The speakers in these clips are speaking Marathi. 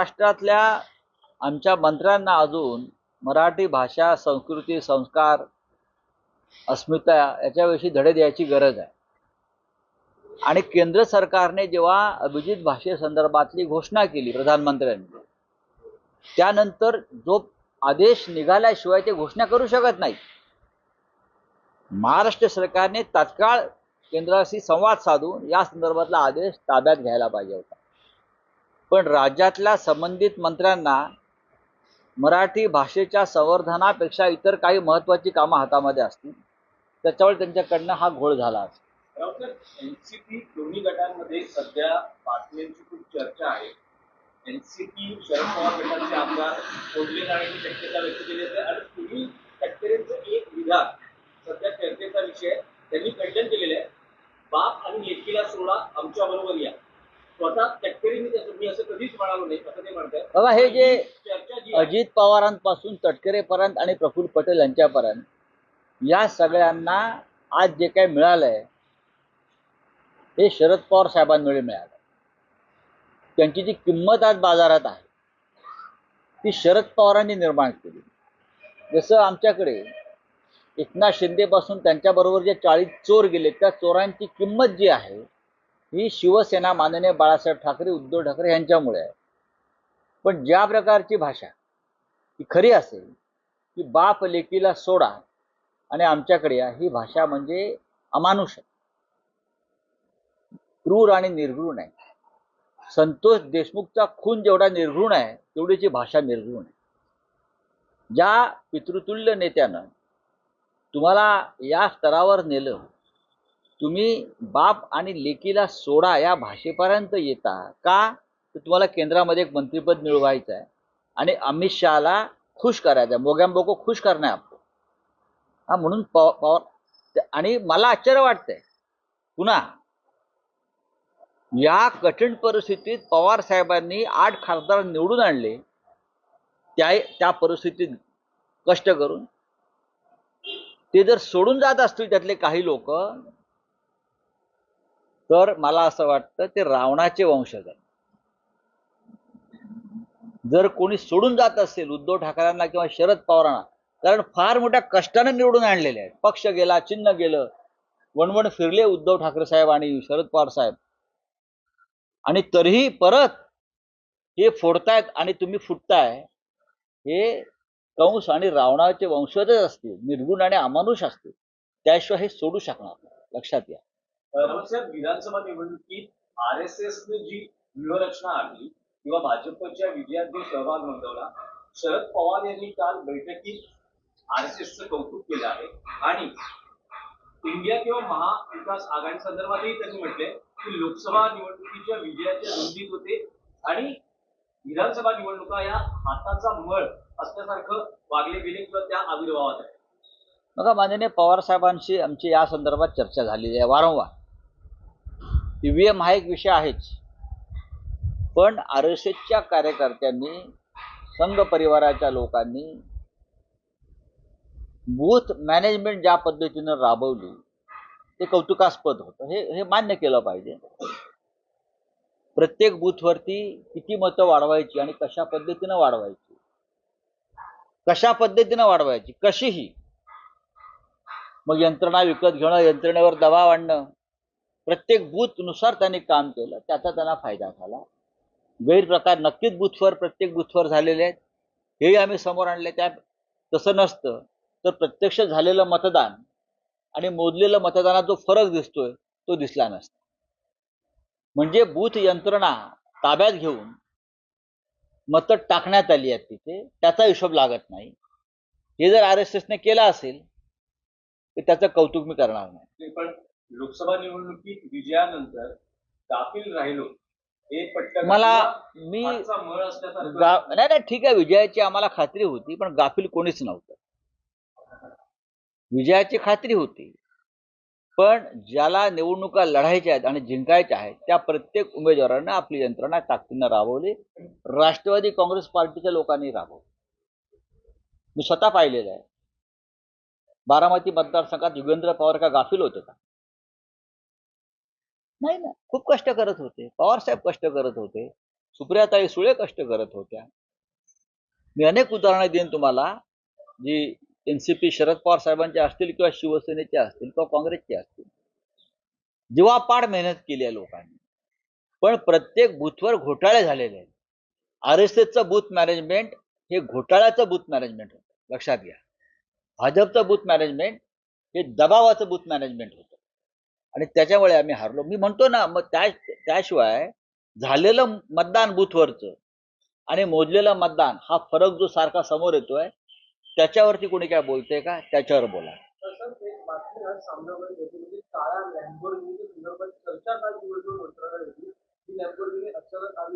महाराष्ट्रातल्या आमच्या मंत्र्यांना अजून मराठी भाषा संस्कृती संस्कार अस्मिता याच्याविषयी धडे द्यायची गरज आहे. आणि केंद्र सरकारने जेव्हा अभिजित भाषेसंदर्भातली घोषणा केली प्रधानमंत्र्यांनी त्यानंतर जो आदेश निघाल्याशिवाय ते घोषणा करू शकत नाही महाराष्ट्र सरकारने तात्काळ केंद्राशी संवाद साधून या संदर्भातला आदेश ताब्यात घ्यायला पाहिजे होता. पण राज्यातल्या संबंधित मंत्र्यांना मराठी भाषेच्या संवर्धनापेक्षा इतर काही महत्त्वाची कामं हातामध्ये असतील त्याच्यावर त्यांच्याकडनं हा घोळ झाला असेल. एनसीपी दोन्ही गटांमध्ये सध्या बातम्यांची खूप चर्चा आहे. एनसीपी शरद पवार गटाचे आमदार कोल्हे जाण्याची शक्यता व्यक्त केली जाते. आणि तुम्ही तटकरेंचं एक विधान सध्या चर्चेचा विषय आहे. त्यांनी खंडन केलेलं आहे बाप आणि लेकीला सोडा आमच्या बरोबर या स्वतः तटकरेंनी बघा हे जे अजित पवारांपासून तटकरेपर्यंत आणि प्रफुल्ल पटेल यांच्यापर्यंत या सगळ्यांना आज जे काही मिळालंय हे शरद पवार साहेबांमुळे मिळालं. त्यांची जी किंमत आज बाजारात आहे ती शरद पवारांनी निर्माण केली. जसं आमच्याकडे एकनाथ शिंदेपासून त्यांच्याबरोबर जे चाळीस चोर गेले त्या चोरांची किंमत जी आहे ही शिवसेना माननीय बाळासाहेब ठाकरे उद्धव ठाकरे यांच्यामुळे आहे. पण ज्या प्रकारची भाषा ही खरी असेल की बाप लेकीला सोडा आणि आमच्याकडे या ही भाषा म्हणजे अमानुष क्रूर आणि निर्घृण आहे. संतोष देशमुखचा खून जेवढा निर्घृण आहे तेवढीची भाषा निर्घृण आहे. ज्या पितृतुल्य नेत्यानं तुम्हाला या स्तरावर नेलं तुम्ही बाप आणि लेकीला सोडा या भाषेपर्यंत येता का? तर तुम्हाला केंद्रामध्ये एक मंत्रिपद मिळवायचं आहे. आणि अमित शहाला खुश करायचं आहे. मोगॅम्बोको खुश करणं आहे. हा म्हणून पव पवार आणि मला आश्चर्य वाटतंय. पुन्हा या कठीण परिस्थितीत पवार साहेबांनी आठ खासदार निवडून आणले. त्या त्या परिस्थितीत कष्ट करून. ते जर सोडून जात असतील त्यातले काही लोक तर मला असं वाटतं ते रावणाचे वंशज आहेत. जर कोणी सोडून जात असेल उद्धव ठाकरेंना किंवा शरद पवारांना कारण फार मोठ्या कष्टाने निवडून आणलेले आहेत. पक्ष गेला चिन्ह गेलं वणवण फिरले उद्धव ठाकरे साहेब आणि शरद पवार साहेब. आणि तरीही परत हे फोडतायत आणि तुम्ही फुटताय हे कंस आणि रावणाचे वंशजच असतील निर्गुण आणि अमानुष असतील त्याशिवाय हे सोडू शकणार लक्षात घ्या. साहेब विधानसभा निवडणुकीत आर एस एस ने जी व्यूहरचना आखली किंवा भाजपच्या विजयात जो सहभाग नोंदवला शरद पवार यांनी काल बैठकीत आर एस एसचं कौतुक केलं आहे. आणि इंडिया किंवा महाविकास आघाडी संदर्भातही त्यांनी म्हटले की लोकसभा निवडणुकीच्या विजयाच्या नोंदीत होते आणि विधानसभा निवडणुका या हाताचा मळ असल्यासारखं वागले गेले किंवा त्या आविर्भावात आहे. बघा माननीय पवार साहेबांशी आमची या संदर्भात चर्चा झालेली आहे वारंवार. ईव्हीएम हा एक विषय आहेच. पण आर एस एसच्या कार्यकर्त्यांनी संघ परिवाराच्या लोकांनी बूथ मॅनेजमेंट ज्या पद्धतीनं राबवली ते कौतुकास्पद होतं. हे हे मान्य केलं पाहिजे. प्रत्येक बूथवरती किती मतं वाढवायची आणि कशा पद्धतीनं वाढवायची? कशा पद्धतीनं वाढवायची? कशीही. मग यंत्रणा विकत घेणं यंत्रणेवर दबाव आणणं प्रत्येक बूथनुसार त्यांनी काम केलं. त्याचा त्यांना फायदा झाला. गैरप्रकार नक्कीच बूथवर प्रत्येक बूथवर झालेले आहेत. हेही आम्ही समोर आणले. त्या तसं नसतं. तर प्रत्यक्ष झालेलं मतदान आणि मोजलेलं मतदानात जो फरक दिसतोय तो दिसला नसता. म्हणजे बूथ यंत्रणा ताब्यात घेऊन मतं टाकण्यात आली आहेत तिथे त्याचा हिशोब लागत नाही. हे जर आर एस एसने केलं असेल तर त्याचं कौतुक मी करणार नाही. पण लोकसभा निवडणुकीत विजयानंतर गाफील राहिलो हे पटकन मला मी हातचा मळ असल्यासारखं गा नाही नाही ठीक आहे विजयाची आम्हाला खात्री होती पण गाफील कोणीच नव्हतं. विजयाची खात्री होती पण ज्याला निवडणुका लढायच्या आहेत आणि जिंकायच्या आहेत त्या प्रत्येक उमेदवारानं आपली यंत्रणा ताकदीनं राबवली राष्ट्रवादी काँग्रेस पार्टीच्या लोकांनी राबवली. मी स्वतः पाहिलेलं आहे. बारामती मतदारसंघात युगेंद्र पवार का गाफील होते का? नाही ना. खूप कष्ट करत होते. पवार साहेब कष्ट करत होते. सुप्रियाताई सुळे कष्ट करत होत्या. मी अनेक उदाहरणं देईन तुम्हाला. जी N C P Sharad Pawar साहेबांचे असतील किंवा शिवसेनेचे असतील किंवा काँग्रेसचे असतील. जीवापाड मेहनत केली आहे लोकांनी. पण प्रत्येक बूथवर घोटाळे झालेले आहेत. आर एस एसचं बूथ मॅनेजमेंट हे घोटाळ्याचं बूथ मॅनेजमेंट होतं. लक्षात घ्या. भाजपचं बूथ मॅनेजमेंट हे दबावाचं बूथ मॅनेजमेंट होतं. आणि त्याच्यामुळे आम्ही हारलो. मी म्हणतो ना मग त्या त्याशिवाय झालेलं मतदान बूथवरचं आणि मोजलेलं मतदान हा फरक जो सारखा समोर येतोय त्याच्यावरती कोणी काय बोलतंय का? त्याच्यावर बोला.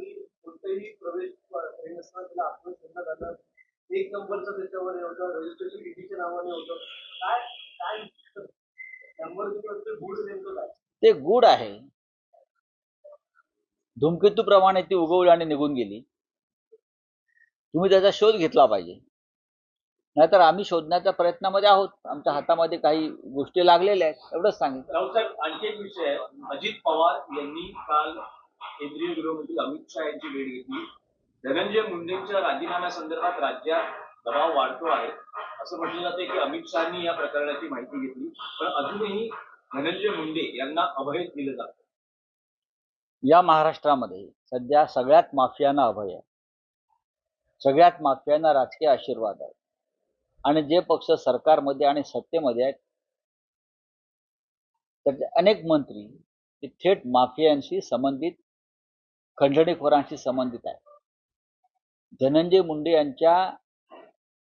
एक कोणतेही प्रवेश एक नंबरचं त्याच्यावर होतं रजिस्ट्रेशन ईडीच्या नावाने होतं. काय काय लॅम्बोर्गिनी गुड नेमकं काय ते गुड आहे. धूमकेतूप्रमाणे ती उगवली आणि निघून गेली. तुम्ही त्याचा शोध घेतला पाहिजे. नाहीतर आम्ही शोधण्याच्या प्रयत्नामध्ये आहोत. आमच्या हातामध्ये काही गोष्टी लागलेल्या आहेत. एवढंच सांगितलं आणखी एक विषय अजित पवार यांनी काल केंद्रीय गृहमंत्री अमित शहा यांची भेट घेतली. धनंजय मुंडेंच्या राजीनाम्यासंदर्भात राज्यात दबाव वाढतो आहे. असं म्हटलं जाते की अमित शहानी या प्रकरणाची माहिती घेतली. पण अजूनही धनंजय मुंडे यांना अभय दिलं जातं. या महाराष्ट्रामध्ये सध्या सगळ्यात माफियांना अभय आहे. सगळ्यात माफियांना राजकीय आशीर्वाद आहे. आणि जे पक्ष सरकारमध्ये आणि सत्तेमध्ये आहेत त्याचे अनेक मंत्री ते थेट माफियांशी संबंधित खंडणीखोरांशी संबंधित आहेत. धनंजय मुंडे यांच्या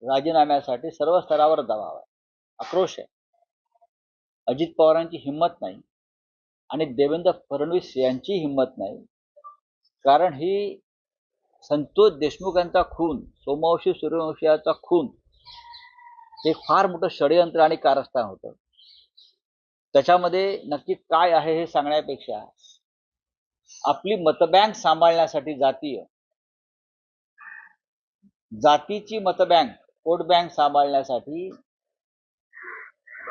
राजीनाम्यासाठी सर्व स्तरावर दबाव आहे. आक्रोश आहे. अजित पवारांची हिंमत नाही आणि देवेंद्र फडणवीस यांची हिंमत नाही. कारण ही संतोष देशमुख यांचा खून सोमवंशी सूर्यवंशी खून हे फार मोठं षडयंत्र आणि कारस्थान होतं. त्याच्यामध्ये नक्की काय आहे हे सांगण्यापेक्षा आपली मतबँक सांभाळण्यासाठी जातीय जातीची मतबँक वोट बँक सांभाळण्यासाठी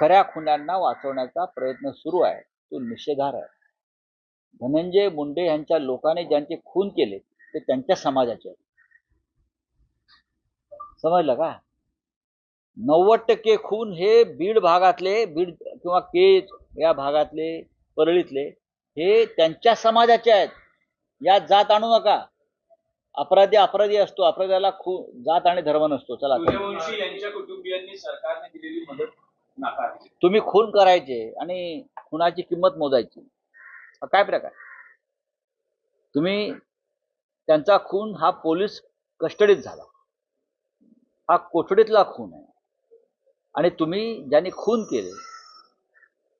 खऱ्या खुन्यांना वाचवण्याचा प्रयत्न सुरू आहे. तो निषेधार आहे. धनंजय मुंडे यांच्या लोकांनी ज्यांचे खून केले ते त्यांच्या समाजाचे आहेत. समजलं का? नव्वद टक्के खून हे बीड भागातले बीड किंवा केज या भागातले परळीतले हे त्यांच्या समाजाचे आहेत. यात जात आणू नका. अपराधी अपराधी असतो. अपराध्याला खून जात आणि धर्म नसतो. चला यांच्या कुटुंबियांनी सरकारने दिलेली मदत तुम्ही खून करायचे आणि खुनाची किंमत मोजायची. काय प्रकार? तुम्ही त्यांचा खून हा पोलीस कस्टडीत झाला. हा कोठडीतला खून आहे. आणि तुम्ही ज्यांनी खून केले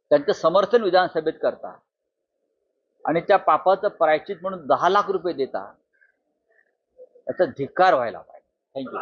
त्यांचं समर्थन विधानसभेत करता आणि त्या पापाचं प्रायचित म्हणून दहा लाख रुपये देता याचा धिक्कार व्हायला पाहिजे. थँक्यू